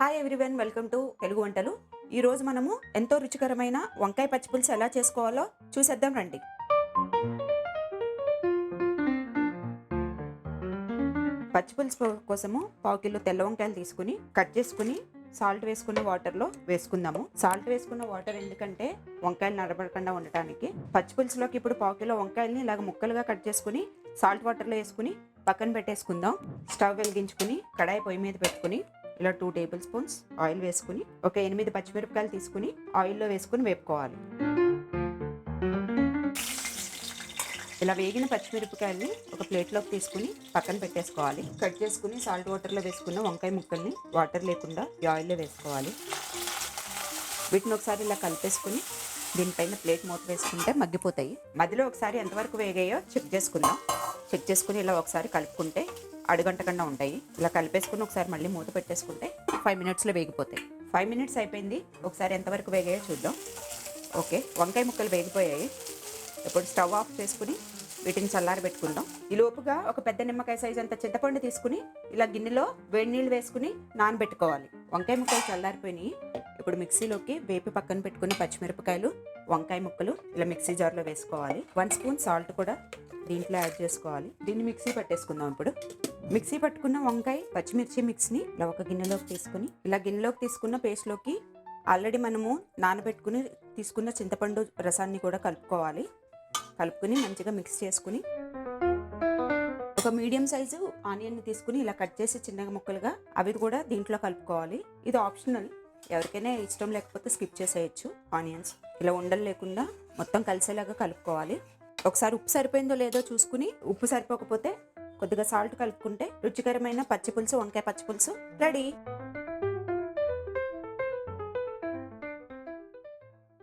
Hi everyone welcome to Telugu వంటలు. ఈరోజు మనము ఎంతో రుచికరమైన వంకాయ పచ్చిపులుసు ఎలా చేసుకోవాలో చూసేద్దాం రండి. పచ్చిపులుసు కోసము పావు కిలో తెల్ల వంకాయలు తీసుకుని కట్ చేసుకుని సాల్ట్ వేసుకున్న వాటర్లో వేసుకుందాము. సాల్ట్ వేసుకున్న వాటర్ ఎందుకంటే వంకాయలు నడబడకుండా ఉండటానికి పచ్చిపులుసులోకి ఇప్పుడు పావు కిలో వంకాయల్ని ఇలాగ ముక్కలుగా కట్ చేసుకుని సాల్ట్ వాటర్లో వేసుకుని పక్కన పెట్టేసుకుందాం. స్టవ్ వెలిగించుకుని కడాయి పొయ్యి మీద పెట్టుకుని ఇలా టూ టేబుల్ స్పూన్స్ ఆయిల్ వేసుకుని ఒక ఎనిమిది పచ్చిమిరపకాయలు తీసుకుని ఆయిల్లో వేసుకుని వేపుకోవాలి. ఇలా వేగిన పచ్చిమిరపకాయల్ని ఒక ప్లేట్లోకి తీసుకుని పక్కన పెట్టేసుకోవాలి. కట్ చేసుకుని సాల్ట్ వాటర్లో వేసుకున్న వంకాయ ముక్కల్ని వాటర్ లేకుండా ఈ ఆయిల్లో వేసుకోవాలి. వీటిని ఒకసారి ఇలా కలిపేసుకుని దీనిపైన ప్లేట్ మూత వేసుకుంటే మగ్గిపోతాయి. మధ్యలో ఒకసారి ఎంతవరకు వేగాయో చెక్ చేసుకుందాం. చెక్ చేసుకుని ఇలా ఒకసారి కలుపుకుంటే అడుగంటకుండా ఉంటాయి. ఇలా కలిపేసుకుని ఒకసారి మళ్ళీ మూత పెట్టేసుకుంటే ఫైవ్ మినిట్స్లో వేగిపోతాయి. ఫైవ్ మినిట్స్ అయిపోయింది. ఒకసారి ఎంతవరకు వేగాయో చూద్దాం. ఓకే. వంకాయ ముక్కలు వేగిపోయాయి. ఇప్పుడు స్టవ్ ఆఫ్ చేసుకుని వీటిని చల్లారి పెట్టుకుందాం. ఈ లోపుగా ఒక పెద్ద నిమ్మకాయ సైజ్ అంత చింతపండు తీసుకుని ఇలా గిన్నెలో వేడి నీళ్ళు వేసుకుని నానబెట్టుకోవాలి. వంకాయ ముక్కలు చల్లారిపోయినాయి. ఇప్పుడు మిక్సీలోకి వేపి పక్కన పెట్టుకుని పచ్చిమిరపకాయలు వంకాయ ముక్కలు ఇలా మిక్సీ జార్లో వేసుకోవాలి. వన్ స్పూన్ సాల్ట్ కూడా దీంట్లో యాడ్ చేసుకోవాలి. దీన్ని మిక్సీ పట్టేసుకుందాం ఇప్పుడు. మిక్సీ పట్టుకున్న వంకాయ పచ్చిమిర్చి మిక్స్ని ఇలా ఒక గిన్నెలోకి తీసుకుని ఇలా గిన్నెలోకి తీసుకున్న పేస్ట్లోకి ఆల్రెడీ మనము నానబెట్టుకుని తీసుకున్న చింతపండు రసాన్ని కూడా కలుపుకోవాలి. కలుపుకుని మంచిగా మిక్స్ చేసుకుని ఒక మీడియం సైజు ఆనియన్ని తీసుకుని ఇలా కట్ చేసి చిన్నగా ముక్కలుగా అవి కూడా దీంట్లో కలుపుకోవాలి. ఇది ఆప్షనల్. ఎవరికైనా ఇష్టం లేకపోతే స్కిప్ చేసేయచ్చు ఆనియన్స్. ఇలా ఉండలు లేకుండా మొత్తం కలిసేలాగా కలుపుకోవాలి. ఒకసారి ఉప్పు సరిపోయిందో లేదో చూసుకుని ఉప్పు సరిపోకపోతే కొద్దిగా సాల్ట్ కలుపుకుంటే రుచికరమైన పచ్చిపులుసు వంకాయ పచ్చి పులుసు రెడీ.